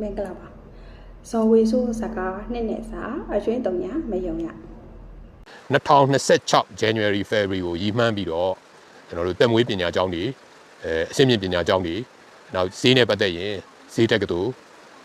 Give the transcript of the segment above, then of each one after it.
မင်္ဂလာပါဇော်ဝေဆိုးစကားနှစ်နဲ့စာအကျွင်းတုံညာမယုံရ2026 January February ကိုရည်မှန်းပြီးတော့ကျွန်တော်တို့တက်မွေးပညာကျောင်းတွေအဲအဆင့်မြင့်ပညာကျောင်းတွေနောက်ဈေးနဲ့ပတ်သက်ရင်ဈေးတက္ကသိုလ်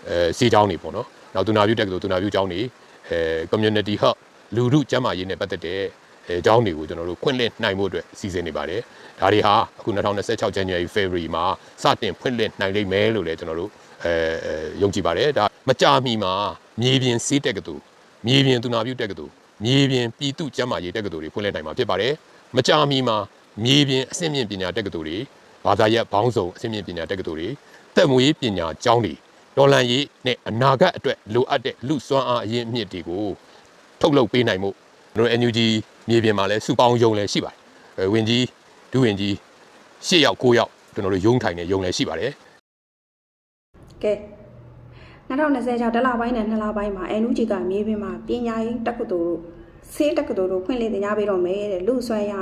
အဲဈေးကျောင်းတွေပေါ့နော်နောက်သူနာပြုတက္ကသိုလ်သူနာပြုကျောင်းတွေအဲ community hub လူမှုကျန်းမာရေးနဲ့ပတ်သက်တဲ့အဲကျောင်းတွေကိုကျွန်တော်တို့ခွင့်လင့်နိုင်ဖို့အတွက်စီစဉ်နေပါတယ်ဒါတွေဟာအခု2026 January February မှာစတင်ဖွင့်လှစ်နိုင်လိမ့်မယ်လို့လည်းကျွန်တော်တို့ အဲအဲယုံကြည်ပါတယ်ဒါမကြာမီမှာမြေပြင်ဈေးတက္ကသိုလ်မြေပြင်သူနာပြုတက္ကသိုလ်မြေပြင်ပြည်သူ့ကျန်းမာရေးတက္ကသိုလ်တွေဖွင့်လှစ်နိုင်မှာဖြစ်ပါတယ်။မကြာမီမှာမြေပြင်အဆင့်မြင့်ပညာတက္ကသိုလ်တွေဘာသာရပ်ဘောင်းဆောင်အဆင့်မြင့်ပညာတက္ကသိုလ်တွေတက်မွေးပညာကျောင်းတွေဒေါ်လန်ရေးနဲ့အနာဂတ်အတွက်လိုအပ်တဲ့လူစွမ်းအားအရင်းအမြစ်တွေကိုထုတ်လုပ်ပေးနိုင်မှုတို့ NUG မြေပြင်မှာလည်းစုပေါင်းယုံလည်းရှိပါတယ်။အဲဝင်ကြီးဒုဝင်ကြီး၈ယောက်၉ယောက်ကျွန်တော်တို့ယုံထိုင်နေယုံလည်းရှိပါတယ် ကဲ2026တလပိုင်းနဲ့2လပိုင်းမှာ NUG ကမြေပြင်မှာပညာရေးတက္ကသိုလ်တို့ဆေးတက္ကသိုလ်တို့ဖွင့်လှစ်တင်ကြားပေးတော့မယ်တဲ့လူဆွမ်းရ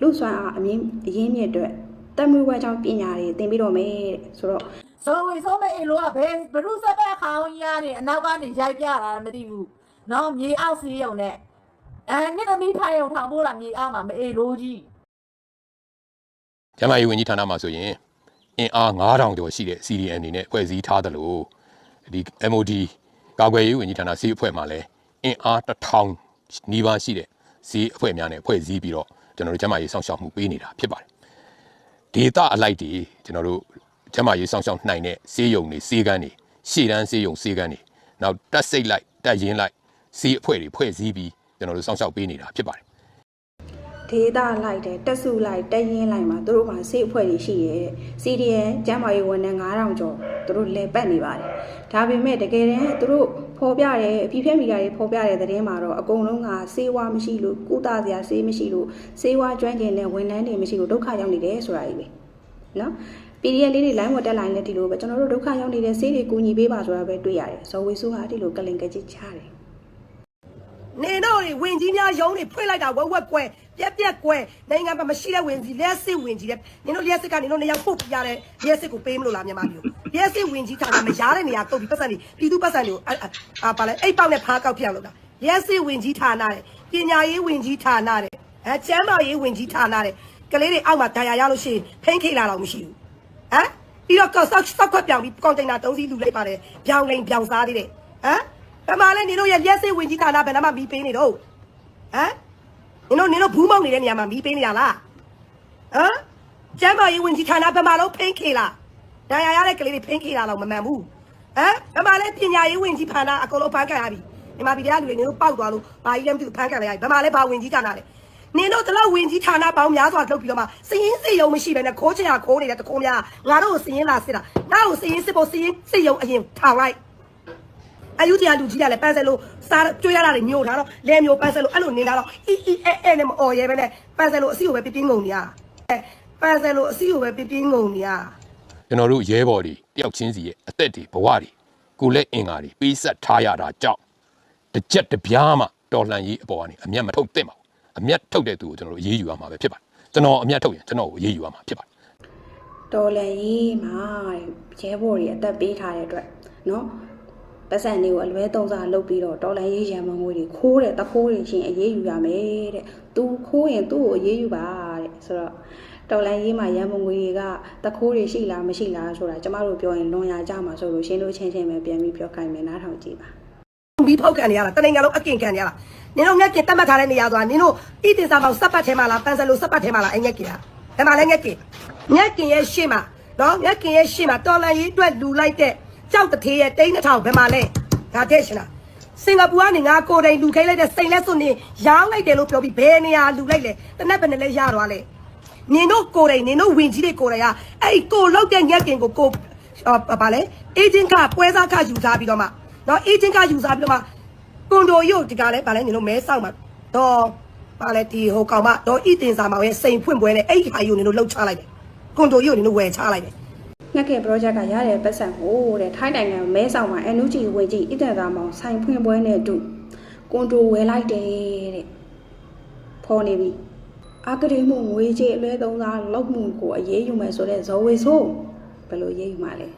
လူဆွမ်းအားအမြင့်အရင်းမြစ်အတွက်တက်မွေးဝဲကြောင်းပညာတွေသင်ပေးတော့မယ်တဲ့ဆိုတော့ဇော်ဝေဆုံးမဲ့အိမ်လိုကဘယ်ဘရုစပက်ခေါင်းကြီးကနေအနောက်ကနေရိုက်ပြတာမသိဘူး။နော်မြေအောက်စီးရုံနဲ့အဲမြစ်သမီးထိုင်ရုံထောင်ဖို့လားမြေအောက်မှာမအေလိုကြီးကျန်းမာရေးဝန်ကြီးဌာနမှာဆိုရင် အင်အား9000ကျော်ရှိတဲ့ CDN အနေနဲ့ဖွဲ့စည်းထားသလိုဒီ MOD ကာကွယ်ရေးဝန်ကြီးဌာနစီအဖွဲ့မှာလည်းအင်အား1000နီးပါးရှိတဲ့စီအဖွဲ့များနဲ့ဖွဲ့စည်းပြီးတော့ကျွန်တော်တို့ကျန်းမာရေးစောင့်ရှောက်မှုပေးနေတာဖြစ်ပါတယ်။ဒေတာအလိုက်တွေကျွန်တော်တို့ကျန်းမာရေးစောင့်ရှောက်နိုင်တဲ့စေယုံတွေစေကန်းတွေရှေ့တန်းစေယုံစေကန်းတွေနောက်တက်စိတ်လိုက်တက်ရင်လိုက်စီအဖွဲ့တွေဖွဲ့စည်းပြီးကျွန်တော်တို့စောင့်ရှောက်ပေးနေတာဖြစ်ပါတယ် ဒေတာလိုက်တဲ့တက်စုလိုက်တက်ရင်လိုက်မှာသူတို့မှာစေအဖွဲ့တွေရှိရဲတဲ့ CDN ကျမ်းမာရေးဝန်ထမ်း9000ကျော်သူတို့လဲပတ်နေပါတယ်ဒါပေမဲ့တကယ်တမ်းသူတို့ဖော်ပြတဲ့အပြည့်ဖြတ်မီဒီယာတွေဖော်ပြတဲ့သတင်းမှာတော့အကုန်လုံးကစေဝါမရှိလို့ကုသစရာစေးမရှိလို့စေဝါကျွမ်းကျင်တဲ့ဝန်ထမ်းတွေမရှိလို့ဒုက္ခရောက်နေတယ်ဆိုတာကြီးပဲနော် PDF လေးတွေ line ဝတ်တက် line လည်းဒီလိုပဲကျွန်တော်တို့ဒုက္ခရောက်နေတဲ့စေးတွေကူညီပေးပါဆိုတာပဲတွေ့ရတယ်ဇော်ဝေဆိုးကဒီလိုကလင်ကကြစ်ချတယ် နေတော့တွေဝင်ကြီးများရုံးတွေဖွင့်လိုက်တာဝက်ဝက်ကွဲပြက်ပြက်ကွဲနိုင်ငံမှာမရှိတဲ့ဝင်ကြီးလက်စစ်ဝင်ကြီးတဲ့နင်တို့လက်စစ်ကနေတို့နေရာပို့ပြရတဲ့လက်စစ်ကိုပေးမလို့လားမြန်မာပြည်ကိုလက်စစ်ဝင်ကြီးဌာနမရတဲ့နေရာတုတ်ပြီးပတ်စံတွေပြည်သူပတ်စံတွေကိုအာအာပါလဲအိတ်ပေါက်နဲ့ဖားကောက်ပြအောင်လုပ်တာလက်စစ်ဝင်ကြီးဌာနတဲ့ပညာရေးဝင်ကြီးဌာနတဲ့အဲကျမ်းမာရေးဝင်ကြီးဌာနတဲ့ကလေးတွေအောက်မှာဒဏ်ရာရလို့ရှိရင်ဖိန်းခိလာတော့မရှိဘူးဟမ်ပြီးတော့ကောက်ဆောက်ဆောက်ခွက်ပြောင်ပြီးကွန်တိန်နာ၃စီးလူလိုက်ပါတယ်ပြောင်းလိန်ပြောင်းစားသေးတယ်ဟမ် ဘယ်မှာလဲနေတို့ရဲ့လက်စစ်ဝင်ကြီးဌာနဘယ်နှမမီးပေးနေတော့ဟမ်နင်တို့နင်တို့ဘူးမောက်နေတဲ့နေရာမှာမီးပေးနေရလားဟမ်ကျမ်းမာရေးဝင်ကြီးဌာနဘယ်မှာလို့ဖိန်းခေလားဒဏ်ရာရတဲ့ကလေးတွေဖိန်းခေလားတော့မမှန်ဘူးဟမ်ဘယ်မှာလဲပညာရေးဝင်ကြီးဌာနအကုန်လုံးဖန်ခံရပြီဒီမှာဗီဒီယိုလူတွေနင်တို့ပောက်သွားလို့ဘာကြီးလဲမသိဘူးဖန်ခံလိုက်ရပြီဘယ်မှာလဲဘာဝင်ကြီးဌာနလဲနင်တို့တလောက်ဝင်ကြီးဌာနပေါင်းများစွာလုပ်ပြီးတော့မှစည်ရင်းစစ်ရုံမရှိဘဲနဲ့ခိုးချင်ရခိုးနေတဲ့တခုံးများငါတို့ကိုစည်ရင်းလာစစ်တာငါ့ကိုစည်ရင်းစစ်ဖို့စည်ရင်းစစ်ရုံအရင်ထောင်လိုက် အယူတရားလူကြီးကလည်းပန်းစဲလို့စားကြွေးရတာတွေမျိုးထားတော့လဲမျိုးပန်းစဲလို့အဲ့လိုနေတာတော့အီအီအဲအဲနဲ့မအော်ရဲပဲနဲ့ပန်းစဲလို့အစီကိုပဲပြပြင်းငုံနေရအဲပန်းစဲလို့အစီကိုပဲပြပြင်းငုံနေရကျွန်တော်တို့ရဲဘော်တွေတယောက်ချင်းစီရဲ့အသက်တွေဘဝတွေကိုယ်လက်အင်္ဂါတွေပေးဆက်ထားရတာကြောင့်တစ်ချက်တစ်ပြားမှတော်လှန်ရေးအပေါ်ကနေအမျက်မထုတ်သင့်ပါဘူးအမျက်ထုတ်တဲ့သူကိုကျွန်တော်တို့အေးအေးယူရမှာပဲဖြစ်ပါတယ်ကျွန်တော်အမျက်ထုတ်ရင်ကျွန်တော်ကိုအေးအေးယူရမှာဖြစ်ပါတယ်တော်လန်ရေးမှာရဲဘော်တွေအသက်ပေးထားတဲ့အတွက်နော် ပတ်စံတွေကိုအလွဲသုံးစားလုပ်ပြီးတော့တော်လန်ရေးရံမငွေတွေခိုးတဲ့တခိုးတွေချင်းအေးအေးယူရမယ်တဲ့။ तू ခိုးရင်သူ့ကိုအေးအေးယူပါတဲ့ဆိုတော့တော်လန်ရေးမှာရံမငွေတွေကတခိုးတွေရှိလားမရှိလားဆိုတာကျမတို့ပြောရင်လွန်ရကြမှာဆိုလို့ရှင်းလို့ချင်းချင်းပဲပြန်ပြီးပြောခိုင်းမယ်နားထောင်ကြည့်ပါ မီးဖောက်ခံနေရတာတနိုင်ငံလုံးအကင်ခံနေရတာနင်တို့ငှက်ကျင်တတ်မှတ်ထားတဲ့နေရာဆိုတာနင်တို့ဣတင်စာမောင်စပ်ပတ်ထဲမှာလားပန်းစဲလို့စပ်ပတ်ထဲမှာလားအဲ့ငှက်ကျင်อ่ะဘယ်မှာလဲငှက်ကျင်ငှက်ကျင်ရဲ့ရှေ့မှာနော်ငှက်ကျင်ရဲ့ရှေ့မှာတော်လန်ရေးအတွက်လူလိုက်တဲ့ ကြောက်တထေးရဲ့တိန်းတစ်ထောင်ဘယ်မှာလဲဒါတဲ့ရှင်လားစင်ကာပူကနေငါကိုယ်တိုင်လူခိုင်းလိုက်တဲ့စိန်လက်စွန်းနေရောင်းလိုက်တယ်လို့ပြောပြီးဘယ်နေရာလူလိုက်လဲတနက်ဘယ်နဲ့လဲရသွားလဲနင်တို့ကိုယ်တိုင်နင်တို့ဝင်ကြီးတွေကိုယ်တိုင်ကအဲ့ဒီကိုလောက်တဲ့ညက်ကင်ကိုကိုအော်ဗာလဲအေဂျင့်ကပွဲစားခယူစားပြီးတော့မှနော်အေဂျင့်ကယူစားပြီးတော့မှကွန်ဒိုရုပ်ဒီကလဲဗာလဲနင်တို့မဲဆောက်မှာတော့ဗာလဲဒီဟိုကောင်မတော့ဣတင်စာမောင်ရဲ့စိန်ဖွင့်ပွဲနဲ့အဲ့ဒီဟာယူနင်တို့လှုပ်ချလိုက်တယ်ကွန်ဒိုရုပ်နင်တို့ဝယ်ချလိုက်တယ် ငှက်ကဲ project ကရတဲ့ပတ်စံဟိုတဲ့ထိုင်းနိုင်ငံမဲဆောက်မှာ NUG ဝင်ကြည့်အစ်တဲ့သားမောင်ဆိုင်ဖွင့်ပွဲနဲ့အတူကွန်တိုဝယ်လိုက်တယ်တဲ့ဖော်နေပြီအာကတိမှုငွေကြေးအလွဲသုံးစားလောက်မှုကိုအရေးယူမယ်ဆိုတဲ့ဇော်ဝေဆိုးဘယ်လိုရေးယူမှာလဲ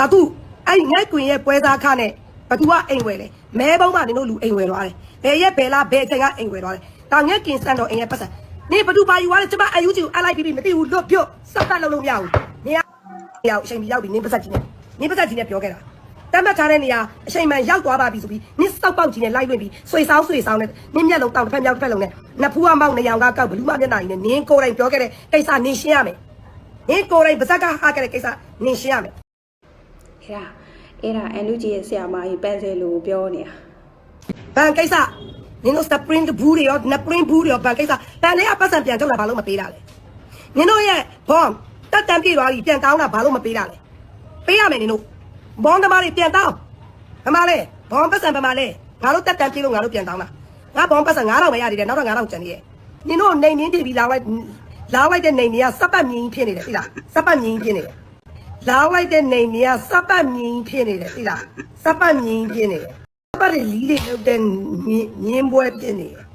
အခုအဲ့ငက်ကွင်ရဲ့ပွဲစားခနဲ့ဘသူကအိမ်ဝယ်လဲမဲဘုံမှနင်တို့လူအိမ်ဝယ်သွားတယ်ဘယ်ရက်ဘယ်လားဘယ်အချိန်ကအိမ်ဝယ်သွားတယ်ဒါငက်ကင်စန်တော့အိမ်ရဲ့ပတ်စံနေဘသူပါယူသွားလဲကျမအယူကြီးကိုအလိုက်ပြီးပြီးမသိဘူးလွတ်ပြုတ်စက်ပတ်လုံးလုံးမရဘူးနေ ရရောက်အချိန်ပြီးရောက်ပြီနင်းပတ်စံကြီးနဲ့နင်းပတ်စံကြီးနဲ့ပြောခဲ့တာတတ်မှတ်ထားတဲ့နေရာအချိန်မှန်ရောက်သွားပါပြီဆိုပြီးနင်းစောက်ပေါက်ကြီးနဲ့လိုက်လွင့်ပြီးဆွေဆောင်ဆွေဆောင်နဲ့နင်းမျက်လုံးတောက်တစ်ဖက်မြောက်တစ်ဖက်လုံးနဲ့နဖူးအမောက်နေရောင်ကကောက်ဘလူးမမျက်နှာကြီးနဲ့နင်းကိုယ်တိုင်ပြောခဲ့တဲ့ကိစ္စနင်းရှင်းရမယ်နင်းကိုယ်တိုင်ပါဇက်ကဟာခဲ့တဲ့ကိစ္စနင်းရှင်းရမယ်အဲ့ဒါအဲ့ဒါအန်လူကြီးရဲ့ဆရာမကြီးပန်းစဲလို့ပြောနေတာဘန်ကိစ္စနင်တို့ spring ဘူးတွေရော spring ဘူးတွေရောဘန်ကိစ္စဘန်လေးအပတ်စံပြန်ထုတ်လာဘာလို့မပေးတာလဲနင်တို့ရဲ့ဘော တက်တန်ပြေသွားပြီပြန်တောင်းတာဘာလို့မပေးတာလဲပေးရမယ်နင်တို့ဘောင်းသမားတွေပြန်တောင်းဘယ်မှာလဲဘောင်းပတ်စံဘယ်မှာလဲငါတို့တက်တန်ပြေလို့ငါတို့ပြန်တောင်းတာငါဘောင်းပတ်စံ9000ပဲရသေးတယ်နောက်တော့9000ကျန်သေးရဲ့နင်တို့နေမြင်းတည်ပြီးလာလိုက်လာလိုက်တဲ့နေမြင်းကစပ်ပတ်မြင်းဖြစ်နေတယ်သိလားစပ်ပတ်မြင်းဖြစ်နေတယ်လာလိုက်တဲ့နေမြင်းကစပ်ပတ်မြင်းဖြစ်နေတယ်သိလားစပ်ပတ်မြင်းဖြစ်နေတယ်ပတ်ရလီလေးလုပ်တဲ့မြင်းမြင်းပွဲပြင်းနေတယ်